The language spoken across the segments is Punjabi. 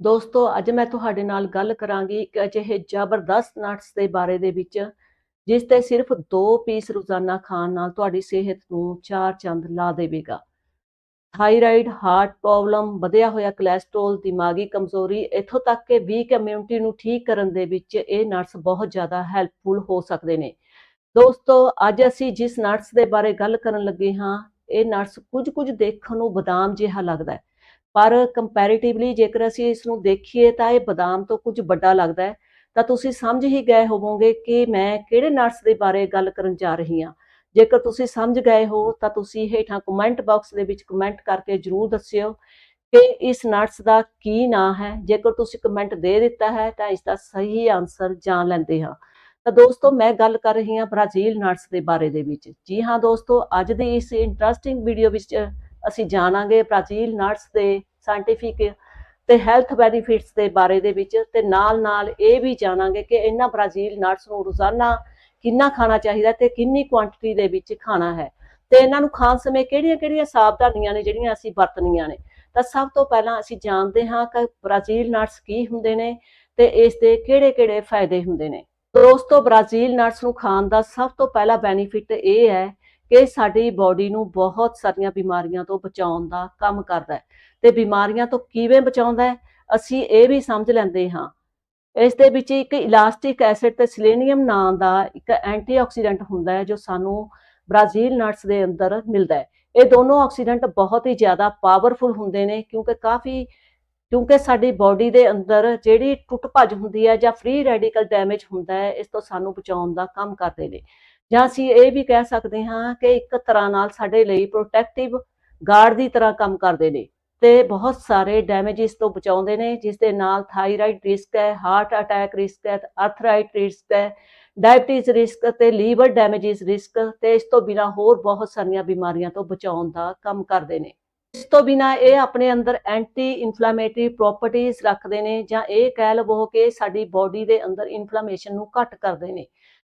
ਦੋਸਤੋ, ਅੱਜ ਮੈਂ ਤੁਹਾਡੇ ਨਾਲ ਗੱਲ ਕਰਾਂਗੀ ਇੱਕ ਅਜਿਹੇ ਜ਼ਬਰਦਸਤ ਨਟਸ ਦੇ ਬਾਰੇ ਦੇ ਵਿੱਚ, ਜਿਸ ਤੇ ਸਿਰਫ 2 ਪੀਸ ਰੋਜ਼ਾਨਾ ਖਾਣ ਨਾਲ ਤੁਹਾਡੀ ਸਿਹਤ ਨੂੰ ਚਾਰ ਚੰਦ ਲਾ ਦੇਵੇਗਾ। ਥਾਇਰਾਇਡ ਹਾਰਟ ਪ੍ਰੋਬਲਮ, ਵਧਿਆ ਹੋਇਆ ਕੋਲੇਸਟ੍ਰੋਲ, ਦਿਮਾਗੀ ਕਮਜ਼ੋਰੀ, ਇੱਥੋਂ ਤੱਕ ਕਿ ਵੀਕ ਇਮਿਊਨਿਟੀ ਨੂੰ ਠੀਕ ਕਰਨ ਦੇ ਵਿੱਚ ਇਹ ਨਟਸ ਬਹੁਤ ਜ਼ਿਆਦਾ ਹੈਲਪਫੁਲ ਹੋ ਸਕਦੇ ਨੇ। ਦੋਸਤੋ, ਅੱਜ ਅਸੀਂ ਜਿਸ ਨਟਸ ਦੇ ਬਾਰੇ ਗੱਲ ਕਰਨ ਲੱਗੇ ਹਾਂ, ਇਹ ਨਟਸ ਕੁਝ ਕੁਝ ਦੇਖਣ ਨੂੰ ਬਦਾਮ ਜਿਹਾ ਲੱਗਦਾ ਹੈ। ਪਰ ਕੰਪੈਰੀਟਿਵਲੀ ਜੇਕਰ ਅਸੀਂ ਇਸ ਨੂੰ ਦੇਖੀਏ ਤਾਂ ਇਹ ਬਦਾਮ ਤੋਂ ਕੁਝ ਵੱਡਾ ਲੱਗਦਾ ਹੈ। ਤਾਂ ਤੁਸੀਂ ਸਮਝ ਹੀ ਗਏ ਹੋਵੋਗੇ ਕਿ ਮੈਂ ਕਿਹੜੇ ਨਟਸ ਦੇ ਬਾਰੇ ਗੱਲ ਕਰਨ ਜਾ ਰਹੀ ਹਾਂ। ਜੇਕਰ ਤੁਸੀਂ ਸਮਝ ਗਏ ਹੋ ਤਾਂ ਤੁਸੀਂ ਹੇਠਾਂ ਕਮੈਂਟ ਬਾਕਸ ਦੇ ਵਿੱਚ ਕਮੈਂਟ ਕਰਕੇ ਜਰੂਰ ਦੱਸਿਓ ਕਿ ਇਸ ਨਟਸ ਦਾ ਕੀ ਨਾਂ ਹੈ। ਜੇਕਰ ਤੁਸੀਂ ਕਮੈਂਟ ਦੇ ਦਿੱਤਾ ਹੈ ਤਾਂ ਇਸ ਦਾ ਸਹੀ ਆਨਸਰ ਜਾਣ ਲੈਂਦੇ ਹਾਂ। ਤਾਂ ਦੋਸਤੋ, ਮੈਂ ਗੱਲ ਕਰ ਰਹੀ ਹਾਂ ਬ੍ਰਾਜ਼ੀਲ ਨਟਸ ਦੇ ਬਾਰੇ ਦੇ ਵਿੱਚ। ਜੀ ਹਾਂ ਦੋਸਤੋ, ਅੱਜ ਦੀ ਇਸ ਇੰਟਰਸਟਿੰਗ ਵੀਡੀਓ ਵਿੱਚ ਅਸੀਂ ਜਾਣਾਂਗੇ ਬ੍ਰਾਜ਼ੀਲ ਨਟਸ ਦੇ ਸਾਇੰਟੀਫਿਕ ਤੇ ਹੈਲਥ ਬੈਨੀਫਿਟਸ ਦੇ ਬਾਰੇ ਦੇ ਵਿੱਚ ਤੇ ਨਾਲ-ਨਾਲ ਇਹ ਵੀ ਜਾਣਾਂਗੇ ਕਿ ਇਹਨਾਂ ਬ੍ਰਾਜ਼ੀਲ ਨਟਸ ਨੂੰ ਰੋਜ਼ਾਨਾ ਕਿੰਨਾ ਖਾਣਾ ਚਾਹੀਦਾ ਤੇ ਕਿੰਨੀ ਕੁਆਂਟੀਟੀ ਦੇ ਵਿੱਚ ਖਾਣਾ ਹੈ। ਤੇ ਇਹਨਾਂ ਨੂੰ ਖਾਣ ਸਮੇਂ ਕਿਹੜੀਆਂ-ਕਿਹੜੀਆਂ ਸਾਵਧਾਨੀਆਂ ਨੇ ਜਿਹੜੀਆਂ ਅਸੀਂ ਵਰਤਣੀਆਂ ਨੇ? ਤਾਂ ਸਭ ਤੋਂ ਪਹਿਲਾਂ ਅਸੀਂ ਜਾਣਦੇ ਹਾਂ ਕਿ ਬ੍ਰਾਜ਼ੀਲ ਨਟਸ ਕੀ ਹੁੰਦੇ ਨੇ ਤੇ ਇਸ ਦੇ ਕਿਹੜੇ-ਕਿਹੜੇ ਫਾਇਦੇ ਹੁੰਦੇ ਨੇ। ਦੋਸਤੋ ਬ੍ਰਾਜ਼ੀਲ ਨਟਸ ਨੂੰ ਖਾਣ ਦਾ ਸਭ ਤੋਂ ਪਹਿਲਾ ਬੈਨੀਫਿਟ ਇਹ ਹੈ ਕਿ ਸਾਡੀ ਬਾਡੀ ਨੂੰ ਬਹੁਤ ਸਾਰੀਆਂ ਬਿਮਾਰੀਆਂ ਤੋਂ ਬਚਾਉਣ ਦਾ ਕੰਮ ਕਰਦਾ ਹੈ। ਤੇ ਬਿਮਾਰੀਆਂ ਤੋਂ ਕਿਵੇਂ ਬਚਾਉਂਦਾ ਹੈ? ਅਸੀਂ ਇਹ ਵੀ ਸਮਝ ਲੈਂਦੇ ਹਾਂ। ਇਸ ਦੇ ਵਿੱਚ ਇੱਕ ਇਲਾਸਟਿਕ ਐਸਿਡ ਤੇ ਸਿਲੇਨੀਅਮ ਨਾਂ ਦਾ ਇੱਕ ਐਂਟੀਆਕਸੀਡੈਂਟ ਹੁੰਦਾ ਹੈ, ਜੋ ਸਾਨੂੰ ਬ੍ਰਾਜ਼ੀਲ ਨਟਸ ਦੇ ਅੰਦਰ ਮਿਲਦਾ ਹੈ। ਇਹ ਦੋਨੋਂ ਆਕਸੀਡੈਂਟ ਬਹੁਤ ਹੀ ਜ਼ਿਆਦਾ ਪਾਵਰਫੁਲ ਹੁੰਦੇ ਨੇ, ਕਿਉਂਕਿ ਕਾਫੀ, ਕਿਉਂਕਿ ਸਾਡੀ ਬਾਡੀ ਦੇ ਅੰਦਰ ਜਿਹੜੀ ਟੁੱਟ ਭੱਜ ਹੁੰਦੀ ਹੈ ਜਾਂ ਫ੍ਰੀ ਰੈਡੀਕਲ ਡੈਮੇਜ ਹੁੰਦਾ ਹੈ, ਇਸ ਤੋਂ ਸਾਨੂੰ ਬਚਾਉਣ ਦਾ ਕੰਮ ਕਰਦੇ ਨੇ। ਜਾਂ ਅਸੀਂ ਇਹ ਵੀ ਕਹਿ ਸਕਦੇ ਹਾਂ ਕਿ ਇੱਕ ਤਰ੍ਹਾਂ ਨਾਲ ਸਾਡੇ ਲਈ ਪ੍ਰੋਟੈਕਟਿਵ ਗਾਰਡ ਦੀ ਤਰ੍ਹਾਂ ਕੰਮ ਕਰਦੇ ਨੇ ਤੇ ਬਹੁਤ ਸਾਰੇ ਡੈਮੇਜਸ ਤੋਂ ਬਚਾਉਂਦੇ ਨੇ ਜਿਸ ਦੇ ਨਾਲ ਥਾਇਰਾਇਡ ਰਿਸਕ ਹੈ ਹਾਰਟ ਅਟੈਕ ਰਿਸਕ ਹੈ ਆਰਥਰਾਈਟ ਰਿਸਕ ਹੈ ਡਾਇਬੀਟੀਜ਼ ਰਿਸਕ ਤੇ ਲੀਵਰ ਡੈਮੇਜਸ ਰਿਸਕ ਤੇ ਇਸ ਤੋਂ ਬਿਨਾ ਹੋਰ ਬਹੁਤ ਸਾਰੀਆਂ ਬਿਮਾਰੀਆਂ ਤੋਂ ਬਚਾਉਣ ਦਾ ਕੰਮ ਕਰਦੇ ਨੇ। ਇਸ ਤੋਂ ਬਿਨਾ ਇਹ ਆਪਣੇ ਅੰਦਰ ਐਂਟੀ ਇਨਫਲੇਮੇਟਰੀ ਪ੍ਰੋਪਰਟੀਆਂ ਰੱਖਦੇ ਨੇ ਜਾਂ ਇਹ ਕਹਿ ਲਵੋ ਕਿ ਸਾਡੀ ਬਾਡੀ ਦੇ ਅੰਦਰ ਇਨਫਲੇਮੇਸ਼ਨ ਨੂੰ ਘੱਟ ਕਰਦੇ ਨੇ।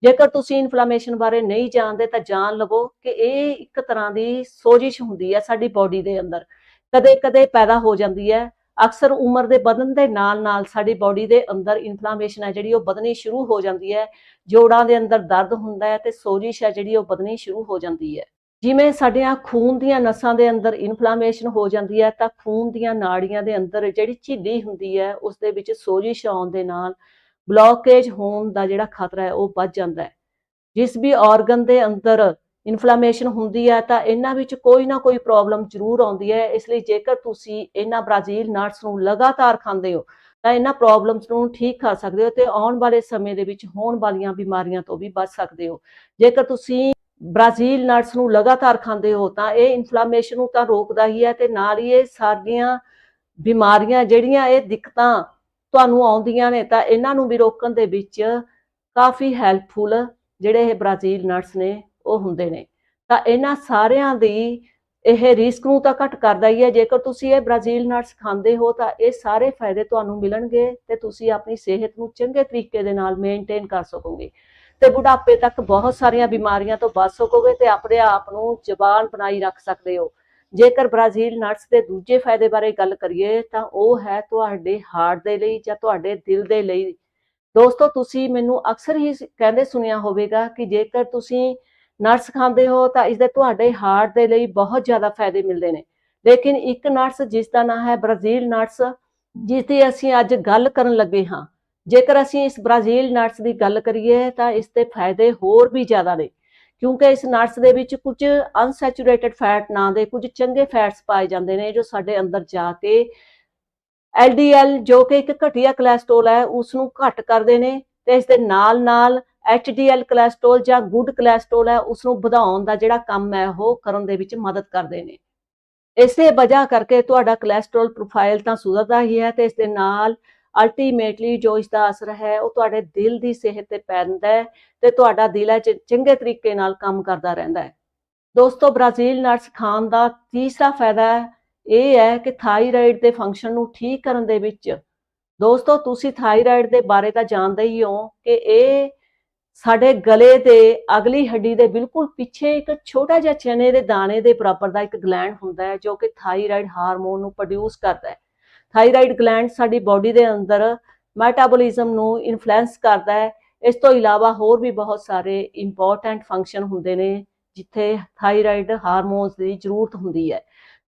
ਜੇਕਰ ਤੁਸੀਂ ਇਨਫਲੇਮੇਸ਼ਨ ਬਾਰੇ ਨਹੀਂ ਜਾਣਦੇ ਤਾਂ ਜਾਣ ਲਵੋ ਕਿ ਇਹ ਇੱਕ ਤਰ੍ਹਾਂ ਦੀ ਸੋਜਿਸ਼ ਹੁੰਦੀ ਹੈ ਸਾਡੀ ਬਾਡੀ ਦੇ ਅੰਦਰ। ਕਦੇ-ਕਦੇ ਪੈਦਾ ਹੋ ਜਾਂਦੀ ਹੈ। ਅਕਸਰ ਉਮਰ ਦੇ ਵਧਣ ਦੇ ਨਾਲ-ਨਾਲ ਸਾਡੀ ਬਾਡੀ ਦੇ ਅੰਦਰ ਇਨਫਲੇਮੇਸ਼ਨ ਹੈ ਜਿਹੜੀ ਉਹ ਵਧਣੀ ਸ਼ੁਰੂ ਹੋ ਜਾਂਦੀ ਹੈ। ਜੋੜਾਂ ਦੇ ਅੰਦਰ ਦਰਦ ਹੁੰਦਾ ਹੈ ਤੇ ਸੋਜਿਸ਼ ਹੈ ਜਿਹੜੀ ਉਹ ਵਧਣੀ ਸ਼ੁਰੂ ਹੋ ਜਾਂਦੀ ਹੈ। ਜਿਵੇਂ ਸਾਡੀਆਂ ਖੂਨ ਦੀਆਂ ਨਸਾਂ ਦੇ ਅੰਦਰ ਇਨਫਲਾਮੇਸ਼ਨ ਹੋ ਜਾਂਦੀ ਹੈ, ਤਾਂ ਖੂਨ ਦੀਆਂ ਨਾੜੀਆਂ ਦੇ ਅੰਦਰ ਜਿਹੜੀ ਝਿੱਲੀ ਹੁੰਦੀ ਹੈ ਉਸ ਦੇ ਵਿੱਚ ਸੋਜਿਸ਼ ਆਉਣ ਦੇ ਨਾਲ ਬਲੌਕੇਜ ਹੋਣ ਦਾ ਜਿਹੜਾ ਖਤਰਾ ਹੈ, ਉਹ ਵੱਧ ਜਾਂਦਾ ਹੈ। ਜਿਸ ਵੀ ਆਰਗਨ ਦੇ ਅੰਦਰ ਇਨਫਲੇਮੇਸ਼ਨ ਹੁੰਦੀ ਹੈ, ਤਾਂ ਇਹਨਾਂ ਵਿੱਚ ਕੋਈ ਨਾ ਕੋਈ ਪ੍ਰੋਬਲਮ ਜ਼ਰੂਰ ਆਉਂਦੀ ਹੈ। ਇਸ ਲਈ ਜੇਕਰ ਤੁਸੀਂ ਇਹਨਾਂ ਬ੍ਰਾਜ਼ੀਲ ਨਟਸ ਨੂੰ ਲਗਾਤਾਰ ਖਾਂਦੇ ਹੋ, ਤਾਂ ਇਹਨਾਂ ਪ੍ਰੋਬਲਮਸ ਨੂੰ ਠੀਕ ਕਰ ਸਕਦੇ ਹੋ ਤੇ ਆਉਣ ਵਾਲੇ ਸਮੇਂ ਦੇ ਵਿੱਚ ਹੋਣ ਵਾਲੀਆਂ ਬਿਮਾਰੀਆਂ ਤੋਂ ਵੀ ਬਚ ਸਕਦੇ ਹੋ। ਜੇਕਰ ਤੁਸੀਂ ਬ੍ਰਾਜ਼ੀਲ ਨਟਸ ਨੂੰ ਲਗਾਤਾਰ ਖਾਂਦੇ ਹੋ, ਤਾਂ ਇਹ ਇਨਫਲੇਮੇਸ਼ਨ ਨੂੰ ਤਾਂ ਰੋਕਦਾ ਹੀ ਹੈ ਤੇ ਨਾਲ ਹੀ ਇਹ ਸਾਰੀਆਂ ਬਿਮਾਰੀਆਂ ਜਿਹੜੀਆਂ ਇਹ ਦਿੱਕਤਾਂ ਤੁਹਾਨੂੰ ਆਉਂਦੀਆਂ ਨੇ, ਤਾਂ ਇਹਨਾਂ ਨੂੰ ਵੀ ਰੋਕਣ ਦੇ ਵਿੱਚ ਕਾਫੀ ਹੈਲਪਫੁਲ ਜਿਹੜੇ ਇਹ ਬ੍ਰਾਜ਼ੀਲ ਨਟਸ ਨੇ, ਉਹ ਹੁੰਦੇ ਨੇ। ਤਾਂ ਇਹਨਾਂ ਸਾਰਿਆਂ ਦੀ ਇਹ ਰਿਸਕ ਨੂੰ ਤਾਂ ਘਟ ਕਰਦਾ ਹੀ ਹੈ, ਜੇਕਰ ਤੁਸੀਂ ਇਹ ਬ੍ਰਾਜ਼ੀਲ ਨਟਸ ਖਾਂਦੇ ਹੋ, ਤਾਂ ਇਹ ਸਾਰੇ ਫਾਇਦੇ ਤੁਹਾਨੂੰ ਮਿਲਣਗੇ ਤੇ ਤੁਸੀਂ ਆਪਣੀ ਸਿਹਤ ਨੂੰ ਚੰਗੇ ਤਰੀਕੇ ਦੇ ਨਾਲ ਮੇਨਟੇਨ ਕਰ ਸਕੋਗੇ। ਤੇ ਬੁਢਾਪੇ ਤੱਕ ਬਹੁਤ ਸਾਰੀਆਂ ਬਿਮਾਰੀਆਂ ਤੋਂ ਬਚ ਸਕੋਗੇ ਤੇ ਆਪਣੇ ਆਪ ਨੂੰ ਜਵਾਨ ਬਣਾਈ ਰੱਖ ਸਕਦੇ ਹੋ। ਜੇਕਰ ਬ੍ਰਾਜ਼ੀਲ ਨਟਸ ਦੇ ਦੂਜੇ ਫਾਇਦੇ ਬਾਰੇ ਗੱਲ ਕਰੀਏ ਤਾਂ ਉਹ ਹੈ ਤੁਹਾਡੇ ਹਾਰਟ ਦੇ ਲਈ ਜਾਂ ਤੁਹਾਡੇ ਦਿਲ ਦੇ ਲਈ। ਦੋਸਤੋ, ਤੁਸੀਂ ਮੈਨੂੰ ਅਕਸਰ ਹੀ ਕਹਿੰਦੇ ਸੁਣਿਆ ਹੋਵੇਗਾ ਕਿ ਜੇਕਰ ਤੁਸੀਂ ਨਟਸ ਖਾਂਦੇ ਹੋ ਤਾਂ ਇਸ ਦੇ ਤੁਹਾਡੇ ਹਾਰਟ ਦੇ ਲਈ ਬਹੁਤ ਜ਼ਿਆਦਾ ਫਾਇਦੇ ਮਿਲਦੇ ਨੇ। ਲੇਕਿਨ ਇੱਕ ਨਟਸ ਜਿਸ ਦਾ ਨਾਮ ਹੈ ਬ੍ਰਾਜ਼ੀਲ ਨਟਸ ਜਿਸ ਦੀ ਅਸੀਂ ਅੱਜ ਗੱਲ ਕਰਨ ਲੱਗੇ ਹਾਂ। ਜੇਕਰ ਅਸੀਂ ਇਸ ਬ੍ਰਾਜ਼ੀਲ ਨਟਸ ਦੀ ਗੱਲ ਕਰੀਏ, ਤਾਂ ਇਸ ਦੇ ਫਾਇਦੇ ਹੋਰ ਵੀ ਜ਼ਿਆਦਾ ਨੇ। ਕਿਉਂਕਿ ਇਸ ਨਟਸ ਦੇ ਵਿੱਚ ਕੁਝ ਅਨਸੈਚੂਰੇਟਿਡ ਫੈਟ ਨਾਂ ਦੇ ਕੁਝ ਚੰਗੇ ਫੈਟਸ ਪਾਏ ਜਾਂਦੇ ਨੇ, ਜੋ ਸਾਡੇ ਅੰਦਰ ਜਾ ਕੇ LDL ਜੋ ਕਿ ਇੱਕ ਘਟੀਆ ਕੋਲੇਸਟ੍ਰੋਲ ਹੈ ਉਸ ਨੂੰ ਘੱਟ ਕਰਦੇ ਨੇ ਤੇ ਇਸ ਦੇ ਨਾਲ ਨਾਲ HDL ਕੋਲੇਸਟ੍ਰੋਲ ਜਾਂ ਗੁੱਡ ਕੋਲੇਸਟ੍ਰੋਲ ਹੈ ਉਸ ਨੂੰ ਵਧਾਉਣ ਦਾ ਜਿਹੜਾ ਕੰਮ ਹੈ, ਉਹ ਕਰਨ ਦੇ ਵਿੱਚ ਮਦਦ ਕਰਦੇ ਨੇ। ਇਸੇ ਵਜ੍ਹਾ ਕਰਕੇ ਤੁਹਾਡਾ ਕੋਲੇਸਟ੍ਰੋਲ ਪ੍ਰੋਫਾਈਲ ਤਾਂ ਸੁਧਰਦਾ ਹੀ ਹੈ ਤੇ ਇਸ ਦੇ ਨਾਲ ਅਲਟੀਮੇਟਲੀ ਜੋ ਇਸ ਦਾ ਅਸਰ ਹੈ, ਉਹ ਤੁਹਾਡੇ ਦਿਲ ਦੀ ਸਿਹਤ ਤੇ ਪੈਂਦਾ ਹੈ ਤੇ ਤੁਹਾਡਾ ਦਿਲ ਹੈ ਚੰਗੇ ਤਰੀਕੇ ਨਾਲ ਕੰਮ ਕਰਦਾ ਰਹਿੰਦਾ ਹੈ। ਦੋਸਤੋ, ਬ੍ਰਾਜ਼ੀਲ ਨਟਸ ਖਾਣ ਦਾ ਤੀਸਰਾ ਫਾਇਦਾ ਇਹ ਹੈ ਕਿ ਥਾਇਰਾਇਡ ਦੇ ਫੰਕਸ਼ਨ ਨੂੰ ਠੀਕ ਕਰਨ ਦੇ ਵਿੱਚ ਦੋਸਤੋ, ਤੁਸੀਂ ਥਾਇਰਾਇਡ ਦੇ ਬਾਰੇ ਤਾਂ ਜਾਣਦੇ ਹੀ ਹੋ ਕਿ ਇਹ ਸਾਡੇ ਗਲੇ ਦੇ ਅਗਲੀ ਹੱਡੀ ਦੇ ਬਿਲਕੁਲ ਪਿੱਛੇ ਇੱਕ ਛੋਟਾ ਜਿਹਾ ਚਨੇ ਦੇ ਦਾਣੇ ਦੇ ਬਰਾਬਰ ਦਾ ਇੱਕ ਗਲੈਂਡ ਹੁੰਦਾ ਹੈ, ਜੋ ਕਿ ਥਾਇਰਾਇਡ ਹਾਰਮੋਨ ਨੂੰ ਪ੍ਰੋਡਿਊਸ ਕਰਦਾ ਹੈ। ਥਾਇਰਾਇਡ ਗਲੈਂਡ ਸਾਡੀ ਬਾਡੀ ਦੇ ਅੰਦਰ ਮੈਟਾਬੋਲਿਜ਼ਮ ਨੂੰ ਇਨਫਲੂਐਂਸ ਕਰਦਾ ਹੈ। ਇਸ ਤੋਂ ਇਲਾਵਾ ਹੋਰ ਵੀ ਬਹੁਤ ਸਾਰੇ ਇੰਪੋਰਟੈਂਟ ਫੰਕਸ਼ਨ ਹੁੰਦੇ ਨੇ, ਜਿੱਥੇ ਥਾਇਰਾਇਡ ਹਾਰਮੋਨਸ ਦੀ ਜ਼ਰੂਰਤ ਹੁੰਦੀ ਹੈ।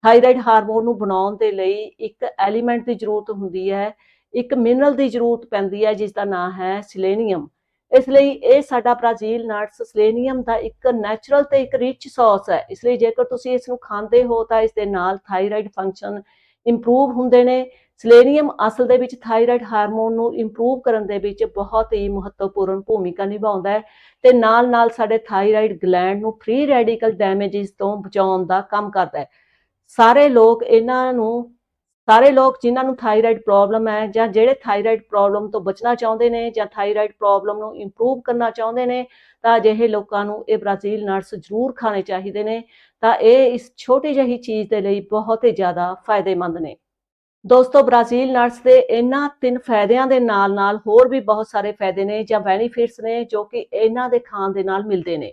ਥਾਇਰਾਇਡ ਹਾਰਮੋਨ ਨੂੰ ਬਣਾਉਣ ਦੇ ਲਈ ਇੱਕ ਐਲੀਮੈਂਟ ਦੀ ਜ਼ਰੂਰਤ ਹੁੰਦੀ ਹੈ, ਇੱਕ ਮਿਨਰਲ ਦੀ ਜ਼ਰੂਰਤ ਪੈਂਦੀ ਹੈ ਜਿਸ ਦਾ ਨਾਮ ਹੈ ਸਿਲੇਨੀਅਮ ਇਸ ਲਈ ਇਹ ਸਾਡਾ ਬ੍ਰਾਜ਼ੀਲ ਨਟਸ ਸਿਲੇਨੀਅਮ ਦਾ ਇੱਕ ਨੈਚੁਰਲ ਤੇ ਇੱਕ ਰਿਚ ਸੋਰਸ ਹੈ। ਇਸ ਲਈ ਜੇਕਰ ਤੁਸੀਂ ਇਸ ਨੂੰ ਖਾਂਦੇ ਹੋ ਤਾਂ ਇਸ ਦੇ ਨਾਲ ਥਾਇਰਾਇਡ ਫੰਕਸ਼ਨ ਇੰਪਰੂਵ ਹੁੰਦੇ ਨੇ। ਸਿਲੇਨੀਅਮ ਅਸਲ ਦੇ ਵਿੱਚ ਥਾਇਰਾਇਡ ਹਾਰਮੋਨ ਨੂੰ ਇੰਪਰੂਵ ਕਰਨ ਦੇ ਵਿੱਚ ਬਹੁਤ ਹੀ ਮਹੱਤਵਪੂਰਨ ਭੂਮਿਕਾ ਨਿਭਾਉਂਦਾ ਹੈ ਤੇ ਨਾਲ-ਨਾਲ ਸਾਡੇ ਥਾਇਰਾਇਡ ਗਲੈਂਡ ਨੂੰ ਫ੍ਰੀ ਰੈਡੀਕਲ ਡੈਮੇजेस ਤੋਂ ਬਚਾਉਣ ਦਾ ਕੰਮ ਕਰਦਾ ਹੈ। ਸਾਰੇ ਲੋਕ ਇਹਨਾਂ ਨੂੰ ਸਾਰੇ ਲੋਕ ਜਿਨ੍ਹਾਂ ਨੂੰ ਥਾਇਰਾਇਡ ਪ੍ਰੋਬਲਮ ਹੈ ਜਾਂ ਜਿਹੜੇ ਥਾਇਰਾਇਡ ਪ੍ਰੋਬਲਮ ਤੋਂ ਬਚਣਾ ਚਾਹੁੰਦੇ ਨੇ ਜਾਂ ਥਾਇਰਾਇਡ ਪ੍ਰੋਬਲਮ ਨੂੰ ਇੰਪਰੂਵ ਕਰਨਾ ਚਾਹੁੰਦੇ ਨੇ, ਤਾਂ ਅਜਿਹੇ ਲੋਕਾਂ ਨੂੰ ਇਹ ਬ੍ਰਾਜ਼ੀਲ ਨਟਸ ਜ਼ਰੂਰ ਖਾਣੇ ਚਾਹੀਦੇ ਨੇ, ਤਾਂ ਇਹ ਇਸ ਛੋਟੀ ਜਿਹੀ ਚੀਜ਼ ਦੇ ਲਈ ਬਹੁਤ ਹੀ ਜ਼ਿਆਦਾ ਫਾਇਦੇਮੰਦ ਨੇ। ਦੋਸਤੋ ਬ੍ਰਾਜ਼ੀਲ ਨਟਸ ਦੇ ਇਹਨਾਂ ਤਿੰਨ ਫਾਇਦਿਆਂ ਦੇ ਨਾਲ-ਨਾਲ ਹੋਰ ਵੀ ਬਹੁਤ ਸਾਰੇ ਫਾਇਦੇ ਨੇ ਜਾਂ ਬੈਨੀਫਿਟਸ ਨੇ ਜੋ ਕਿ ਇਹਨਾਂ ਦੇ ਖਾਣ ਦੇ ਨਾਲ ਮਿਲਦੇ ਨੇ।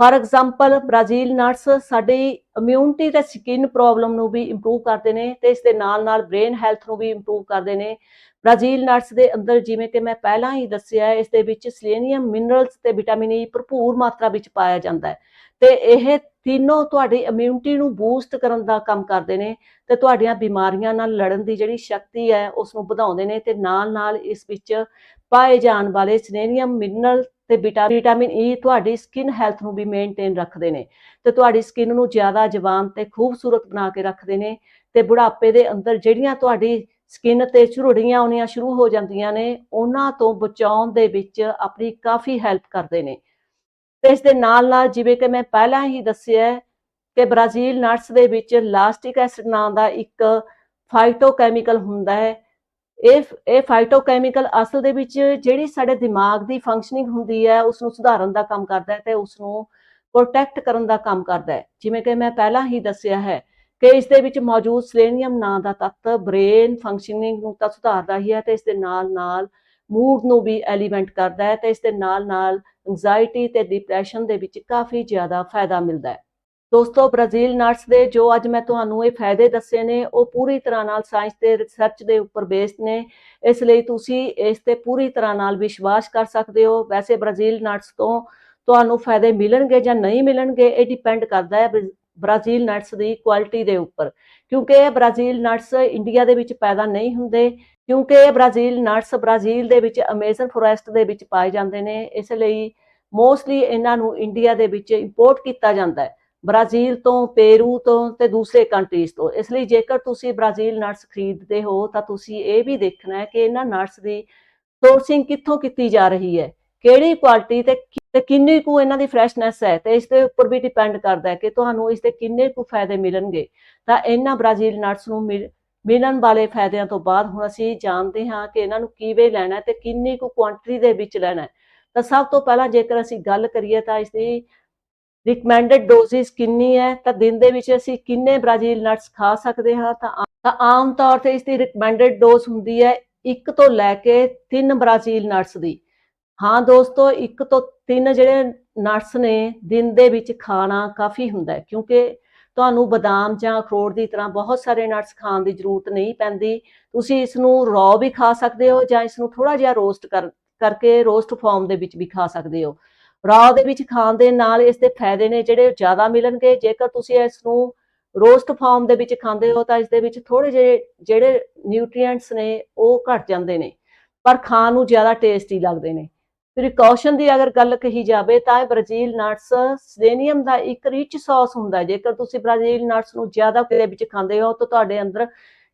ਫਾਰ ਐਗਜ਼ਾਮਪਲ, ਬ੍ਰਾਜ਼ੀਲ ਨਟਸ ਸਾਡੀ ਇਮਿਊਨਿਟੀ ਤੇ ਸਕਿਨ ਪ੍ਰੋਬਲਮ ਨੂੰ ਵੀ ਇੰਪਰੂਵ ਕਰਦੇ ਨੇ ਤੇ ਇਸ ਦੇ ਨਾਲ-ਨਾਲ ਬ੍ਰੇਨ ਹੈਲਥ ਨੂੰ ਵੀ ਇੰਪਰੂਵ ਕਰਦੇ ਨੇ। ਬ੍ਰਾਜ਼ੀਲ ਨਟਸ ਦੇ ਅੰਦਰ ਜਿਵੇਂ ਕਿ ਮੈਂ ਪਹਿਲਾਂ ਹੀ ਦੱਸਿਆ ਇਸ ਦੇ ਵਿੱਚ ਸਲੇਨੀਅਮ ਮਿਨਰਲਸ ਤੇ ਵਿਟਾਮਿਨ ਈ e ਭਰਪੂਰ ਮਾਤਰਾ ਵਿੱਚ ਪਾਇਆ ਜਾਂਦਾ ਹੈ ਤੇ ਇਹ ਤਿੰਨੋਂ ਤੁਹਾਡੀ ਇਮਿਊਨਿਟੀ ਨੂੰ ਬੂਸਟ ਕਰਨ ਦਾ ਕੰਮ ਕਰਦੇ ਨੇ ਤੇ ਤੁਹਾਡੀਆਂ ਬਿਮਾਰੀਆਂ ਨਾਲ ਲੜਨ ਦੀ ਜਿਹੜੀ ਸ਼ਕਤੀ ਹੈ ਉਸ ਨੂੰ ਵਧਾਉਂਦੇ ਨੇ ਤੇ ਨਾਲ-ਨਾਲ ਇਸ ਵਿੱਚ ਪਾਏ ਜਾਣ ਵਾਲੇ ਸਲੇਨੀਅਮ ਮਿਨਰਲ ਤੇ ਵਿਟਾ- ਵਿਟਾਮਿਨ ਈ ਤੁਹਾਡੀ ਸਕਿਨ ਹੈਲਥ ਨੂੰ ਵੀ ਮੇਨਟੇਨ ਰੱਖਦੇ ਨੇ ਤੇ ਤੁਹਾਡੀ ਸਕਿਨ ਨੂੰ ਜ਼ਿਆਦਾ ਜਵਾਨ ਤੇ ਖੂਬਸੂਰਤ ਬਣਾ ਕੇ ਰੱਖਦੇ ਨੇ ਤੇ ਬੁਢਾਪੇ ਦੇ ਅੰਦਰ ਜਿਹੜੀਆਂ ਤੁਹਾਡੀ ਸਕਿਨ ਤੇ ਝੁਰੜੀਆਂ ਆਉਣੀਆਂ ਸ਼ੁਰੂ ਹੋ ਜਾਂਦੀਆਂ ਨੇ, ਉਹਨਾਂ ਤੋਂ ਬਚਾਉਣ ਦੇ ਵਿੱਚ ਆਪਣੀ ਕਾਫੀ ਹੈਲਪ ਕਰਦੇ ਨੇ। ਤੇ ਇਸ ਦੇ ਨਾਲ ਨਾਲ ਜਿਵੇਂ ਕਿ ਮੈਂ ਪਹਿਲਾਂ ਹੀ ਦੱਸਿਆ ਕਿ ਬ੍ਰਾਜ਼ੀਲ ਨਟਸ ਦੇ ਵਿੱਚ ਲਾਸਟਿਕ ਐਸਿਡ ਨਾਂ ਦਾ ਇੱਕ ਫਾਈਟੋਕੈਮੀਕਲ ਹੁੰਦਾ ਹੈ ਇਹ ਇਹ ਫਾਈਟੋਕੈਮੀਕਲ ਅਸਲ ਦੇ ਵਿੱਚ ਜਿਹੜੀ ਸਾਡੇ ਦਿਮਾਗ ਦੀ ਫੰਕਸ਼ਨਿੰਗ ਹੁੰਦੀ ਹੈ ਉਸ ਨੂੰ ਸੁਧਾਰਨ ਦਾ ਕੰਮ ਕਰਦਾ ਹੈ ਤੇ ਉਸ ਨੂੰ ਪ੍ਰੋਟੈਕਟ ਕਰਨ ਦਾ ਕੰਮ ਕਰਦਾ ਹੈ। ਜਿਵੇਂ ਕਿ ਮੈਂ ਪਹਿਲਾਂ ਹੀ ਦੱਸਿਆ ਹੈ ਕਿ ਇਸ ਦੇ ਵਿੱਚ ਮੌਜੂਦ ਸਲੇਨੀਅਮ ਨਾਂ ਦਾ ਤੱਤ ਬ੍ਰੇਨ ਫੰਕਸ਼ਨਿੰਗ ਨੂੰ ਤਾਂ ਸੁਧਾਰਦਾ ਹੀ ਹੈ ਤੇ ਇਸ ਦੇ ਨਾਲ ਨਾਲ ਮੂਡ ਨੂੰ ਵੀ ਐਲੀਮੈਂਟ ਕਰਦਾ ਹੈ ਤੇ ਇਸ ਦੇ ਨਾਲ ਨਾਲ ਐਂਜ਼ਾਇਟੀ ਤੇ ਡਿਪਰੈਸ਼ਨ ਦੇ ਵਿੱਚ ਕਾਫੀ ਜ਼ਿਆਦਾ ਫਾਇਦਾ ਮਿਲਦਾ ਹੈ। ਦੋਸਤੋ, ਬ੍ਰਾਜ਼ੀਲ ਨਟਸ ਦੇ ਜੋ ਅੱਜ ਮੈਂ ਤੁਹਾਨੂੰ ਇਹ ਫਾਇਦੇ ਦੱਸੇ ਨੇ, ਉਹ ਪੂਰੀ ਤਰ੍ਹਾਂ ਨਾਲ ਸਾਇੰਸ ਤੇ ਰਿਸਰਚ ਦੇ ਉੱਪਰ ਬੇਸਡ ਨੇ। ਇਸ ਲਈ ਤੁਸੀਂ ਇਸ ਤੇ ਪੂਰੀ ਤਰ੍ਹਾਂ ਨਾਲ ਵਿਸ਼ਵਾਸ ਕਰ ਸਕਦੇ ਹੋ। ਵੈਸੇ ਬ੍ਰਾਜ਼ੀਲ ਨਟਸ ਤੋਂ ਤੁਹਾਨੂੰ ਫਾਇਦੇ ਮਿਲਣਗੇ ਜਾਂ ਨਹੀਂ ਮਿਲਣਗੇ, ਇਹ ਡਿਪੈਂਡ ਕਰਦਾ ਹੈ ਬ੍ਰਾਜ਼ੀਲ ਨਟਸ ਦੀ ਕੁਆਲਿਟੀ ਦੇ ਉੱਪਰ। ਕਿਉਂਕਿ ਇਹ ਬ੍ਰਾਜ਼ੀਲ ਨਟਸ ਇੰਡੀਆ ਦੇ ਵਿੱਚ ਪੈਦਾ ਨਹੀਂ ਹੁੰਦੇ, ਕਿਉਂਕਿ ਇਹ ਬ੍ਰਾਜ਼ੀਲ ਨਟਸ ਬ੍ਰਾਜ਼ੀਲ ਦੇ ਵਿੱਚ ਅਮੇਜ਼ਨ ਫੋਰੈਸਟ ਦੇ ਵਿੱਚ ਪਾਏ ਜਾਂਦੇ ਨੇ। ਇਸ ਲਈ ਮੋਸਟਲੀ ਇਹਨਾਂ ਨੂੰ ਇੰਡੀਆ ਦੇ ਵਿੱਚ ਇੰਪੋਰਟ ਕੀਤਾ ਜਾਂਦਾ ਹੈ। ਬ੍ਰਾਜ਼ੀਲ ਤੋਂ, ਪੇਰੂ ਤੋਂ ਤੇ ਦੂਸਰੇ ਕੰਟਰੀਜ਼ ਤੋਂ। ਇਸ ਲਈ ਜੇਕਰ ਤੁਸੀਂ ਬ੍ਰਾਜ਼ੀਲ ਨਟਸ ਖਰੀਦਦੇ ਹੋ, ਤਾਂ ਤੁਸੀਂ ਇਹ ਵੀ ਦੇਖਣਾ ਹੈ ਕਿ ਇਹਨਾਂ ਨਟਸ ਦੀ ਸੋਰਸਿੰਗ ਕਿੱਥੋਂ ਕੀਤੀ ਜਾ ਰਹੀ ਹੈ, ਕਿਹੜੀ ਕੁਆਲਿਟੀ ਤੇ ਤੇ ਕਿੰਨੀ ਕੁ ਇਹਨਾਂ ਦੀ ਫਰੈਸ਼ਨੈਸ ਹੈ, ਤੇ ਇਸ ਦੇ ਉੱਪਰ ਵੀ ਡਿਪੈਂਡ ਕਰਦਾ ਹੈ ਕਿ ਤੁਹਾਨੂੰ ਇਸ ਦੇ ਕਿੰਨੇ ਕੁ ਫਾਇਦੇ ਮਿਲਣਗੇ। ਤਾਂ ਇਹਨਾਂ ਬ੍ਰਾਜ਼ੀਲ ਨਟਸ ਨੂੰ ਮਿਲ- ਮਿਲਣ ਵਾਲੇ ਫਾਇਦਿਆਂ ਤੋਂ ਬਾਅਦ ਹੁਣ ਅਸੀਂ ਜਾਣਦੇ ਹਾਂ ਕਿ ਇਹਨਾਂ ਨੂੰ ਕਿਵੇਂ ਲੈਣਾ ਹੈ ਤੇ ਕਿੰਨੀ ਕੁ ਕੁਆਂਟੀਟੀ ਦੇ ਵਿੱਚ ਲੈਣਾ ਤਾਂ ਸਭ ਤੋਂ ਪਹਿਲਾਂ ਜੇਕਰ ਅਸੀਂ ਗੱਲ ਕਰੀਏ ਤਾਂ ਇਸ ਦੀ ਰਿਕਮੈਂਡਡ ਡੋਜ਼ਿਸ ਕਿੰਨੀ ਹੈ? ਤਾਂ ਦਿਨ ਦੇ ਵਿੱਚ ਅਸੀਂ ਕਿੰਨੇ ਬ੍ਰਾਜ਼ੀਲ ਨਟਸ ਖਾ ਸਕਦੇ ਹਾਂ? ਤਾਂ ਆਮ ਤੌਰ ਤੇ ਇਸ ਦੀ ਰਿਕਮੈਂਡਡ ਡੋਜ਼ ਹੁੰਦੀ ਹੈ 1 ਤੋਂ ਲੈ ਕੇ 3 ਬ੍ਰਾਜ਼ੀਲ ਨਟਸ ਦੀ। ਹਾਂ ਦੋਸਤੋ 1 ਤੋਂ 3 ਜਿਹੜੇ ਨਟਸ ਨੇ, ਦਿਨ ਦੇ ਵਿੱਚ ਖਾਣਾ ਕਾਫੀ ਹੁੰਦਾ ਹੈ ਕਿਉਂਕਿ ਤੁਹਾਨੂੰ ਬਦਾਮ ਜਾਂ ਅਖਰੋਟ ਦੀ ਤਰ੍ਹਾਂ ਬਹੁਤ ਸਾਰੇ ਨਟਸ ਖਾਣ ਦੀ ਜ਼ਰੂਰਤ ਨਹੀਂ ਪੈਂਦੀ। ਤੁਸੀਂ ਇਸ ਨੂੰ ਰॉ ਵੀ ਖਾ ਸਕਦੇ ਹੋ ਜਾਂ ਇਸ ਨੂੰ ਥੋੜਾ ਜਿਹਾ ਰੋਸਟ ਕਰ ਕਰਕੇ ਰੋਸਟ ਫਾਰਮ ਦੇ ਵਿੱਚ ਵੀ ਖਾ ਸਕਦੇ ਹੋ। ਰॉ ਦੇ ਵਿੱਚ ਖਾਣ ਦੇ ਨਾਲ ਇਸ ਦੇ ਫਾਇਦੇ ਨੇ ਜਿਹੜੇ ਜ਼ਿਆਦਾ ਮਿਲਣਗੇ। ਜੇਕਰ ਤੁਸੀਂ ਇਸ ਨੂੰ ਰੋਸਟ ਫਾਰਮ ਦੇ ਵਿੱਚ ਖਾਂਦੇ ਹੋ ਤਾਂ ਇਸ ਦੇ ਵਿੱਚ ਥੋੜੇ ਜਿਹੇ ਜਿਹੜੇ ਨਿਊਟ੍ਰੀਐਂਟਸ ਨੇ ਉਹ ਘਟ ਜਾਂਦੇ ਨੇ, ਪਰ ਖਾਣ ਨੂੰ ਜ਼ਿਆਦਾ ਟੇਸਟੀ ਲੱਗਦੇ ਨੇ। ਪ੍ਰੀਕਾਸ਼ਨ ਦੀ ਅਗਰ ਗੱਲ ਕਹੀ ਜਾਵੇ ਤਾਂ ਇਹ ਬ੍ਰਾਜ਼ੀਲ ਨਟਸ ਸਲੇਨੀਅਮ ਦਾ ਇੱਕ ਰਿਚ ਸੌਸ ਹੁੰਦਾ ਜੇਕਰ ਤੁਸੀਂ ਬ੍ਰਾਜ਼ੀਲ ਨਟਸ ਨੂੰ ਜ਼ਿਆਦਾ ਦੇ ਵਿੱਚ ਖਾਂਦੇ ਹੋ ਤਾਂ ਤੁਹਾਡੇ ਅੰਦਰ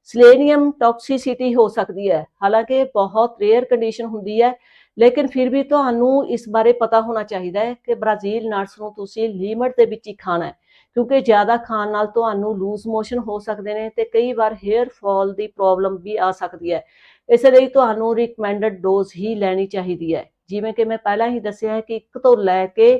ਸਲੇਨੀਅਮ ਟੌਕਸਿਸਿਟੀ ਹੋ ਸਕਦੀ ਹੈ। ਹਾਲਾਂਕਿ ਬਹੁਤ ਰੇਅਰ ਕੰਡੀਸ਼ਨ ਹੁੰਦੀ ਹੈ। ਲੇਕਿਨ ਫਿਰ ਵੀ ਤੁਹਾਨੂੰ ਇਸ ਬਾਰੇ ਪਤਾ ਹੋਣਾ ਚਾਹੀਦਾ ਹੈ ਕਿ ਬ੍ਰਾਜ਼ੀਲ ਨਟਸ ਨੂੰ ਤੁਸੀਂ ਲਿਮਟ ਦੇ ਵਿੱਚ ਹੀ ਖਾਣਾ ਹੈ, ਕਿਉਂਕਿ ਜ਼ਿਆਦਾ ਖਾਣ ਨਾਲ ਤੁਹਾਨੂੰ ਲੂਜ਼ ਮੋਸ਼ਨ ਹੋ ਸਕਦੇ ਨੇ ਤੇ ਕਈ ਵਾਰ ਹੇਅਰ ਫਾਲ ਦੀ ਪ੍ਰੋਬਲਮ ਵੀ ਆ ਸਕਦੀ ਹੈ। ਇਸ ਲਈ ਤੁਹਾਨੂੰ ਰਿਕਮੈਂਡਡ ਡੋਜ਼ ਹੀ ਲੈਣੀ ਚਾਹੀਦੀ ਹੈ। ਜਿਵੇਂ ਕਿ ਮੈਂ ਪਹਿਲਾਂ ਹੀ ਦੱਸਿਆ ਹੈ ਕਿ ਇੱਕ ਤੋਂ ਲੈ ਕੇ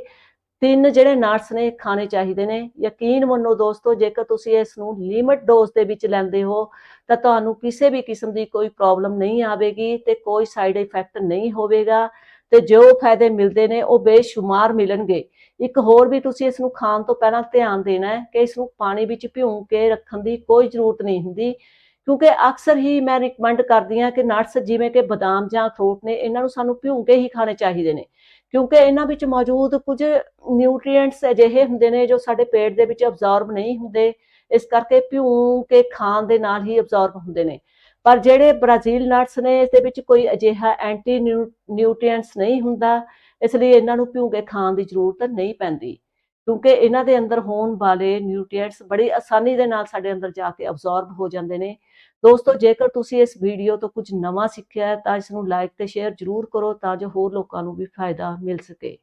ਤਿੰਨ ਜਿਹੜੇ ਨਟਸ ਨੇ, ਖਾਣੇ ਚਾਹੀਦੇ ਨੇ। ਯਕੀਨ ਮੰਨੋ ਦੋਸਤੋ, ਜੇਕਰ ਤੁਸੀਂ ਇਸ ਨੂੰ ਲਿਮਟ ਡੋਜ਼ ਦੇ ਵਿੱਚ ਲੈਂਦੇ ਹੋ, ਤਾਂ ਤੁਹਾਨੂੰ ਕਿਸੇ ਵੀ ਕਿਸਮ ਦੀ ਕੋਈ ਪ੍ਰੋਬਲਮ ਨਹੀਂ ਆਵੇਗੀ ਤੇ ਕੋਈ ਸਾਈਡ ਇਫੈਕਟ ਨਹੀਂ ਹੋਵੇਗਾ ਤੇ ਜੋ ਫਾਇਦੇ ਮਿਲਦੇ ਨੇ, ਉਹ ਬੇਸ਼ੁਮਾਰ ਮਿਲਣਗੇ। ਇੱਕ ਹੋਰ ਵੀ ਤੁਸੀਂ ਇਸ ਨੂੰ ਖਾਣ ਤੋਂ ਪਹਿਲਾਂ ਧਿਆਨ ਦੇਣਾ ਹੈ ਕਿ ਇਸ ਨੂੰ ਪਾਣੀ ਵਿੱਚ ਭਿਉਂ ਕੇ ਰੱਖਣ ਦੀ ਕੋਈ ਜ਼ਰੂਰਤ ਨਹੀਂ ਹੁੰਦੀ। ਕਿਉਂਕਿ ਅਕਸਰ ਹੀ ਮੈਂ ਰਿਕਮੈਂਡ ਕਰਦੀ ਹਾਂ ਕਿ ਨਟਸ ਜਿਵੇਂ ਕਿ ਬਦਾਮ ਜਾਂ ਅਖਰੋਟ ਨੇ, ਇਹਨਾਂ ਨੂੰ ਸਾਨੂੰ ਭਿਉਂ ਕੇ ਹੀ ਖਾਣੇ ਚਾਹੀਦੇ ਨੇ। ਕਿਉਂਕਿ ਇਹਨਾਂ ਵਿੱਚ ਮੌਜੂਦ ਕੁਝ ਨਿਊਟ੍ਰੀਐਂਟਸ ਅਜਿਹੇ ਹੁੰਦੇ ਨੇ ਜੋ ਸਾਡੇ ਪੇਟ ਦੇ ਵਿੱਚ ਅਬਜ਼ੌਰਬ ਨਹੀਂ ਹੁੰਦੇ। ਇਸ ਕਰਕੇ ਭਿਉਂ ਕੇ ਖਾਣ ਦੇ ਨਾਲ ਹੀ ਅਬਜ਼ੌਰਬ ਹੁੰਦੇ ਨੇ। ਪਰ ਜਿਹੜੇ ਬ੍ਰਾਜ਼ੀਲ ਨਟਸ ਨੇ, ਇਸ ਦੇ ਵਿੱਚ ਕੋਈ ਅਜਿਹਾ ਐਂਟੀ ਨਿਊਟ੍ਰੀਐਂਟਸ ਨਹੀਂ ਹੁੰਦਾ। ਇਸ ਲਈ ਇਹਨਾਂ ਨੂੰ ਭਿਉਂ ਕੇ ਖਾਣ ਦੀ ਜ਼ਰੂਰਤ ਨਹੀਂ ਪੈਂਦੀ। ਕਿਉਂਕਿ ਇਹਨਾਂ ਦੇ ਅੰਦਰ ਹੋਣ ਵਾਲੇ ਨਿਊਟ੍ਰੀਐਂਟਸ ਬੜੀ ਆਸਾਨੀ ਦੇ ਨਾਲ ਸਾਡੇ ਅੰਦਰ ਜਾ ਕੇ ਅਬਜ਼ੌਰਬ ਹੋ ਜਾਂਦੇ ਨੇ। ਦੋਸਤੋ, ਜੇਕਰ ਤੁਸੀਂ ਇਸ ਵੀਡੀਓ ਤੋਂ ਕੁਝ ਨਵਾਂ ਸਿੱਖਿਆ ਹੈ ਤਾਂ ਇਸ ਨੂੰ ਲਾਈਕ ਤੇ ਸ਼ੇਅਰ ਜ਼ਰੂਰ ਕਰੋ ਤਾਂ ਜੋ ਹੋਰ ਲੋਕਾਂ ਨੂੰ ਵੀ ਫਾਇਦਾ ਮਿਲ ਸਕੇ।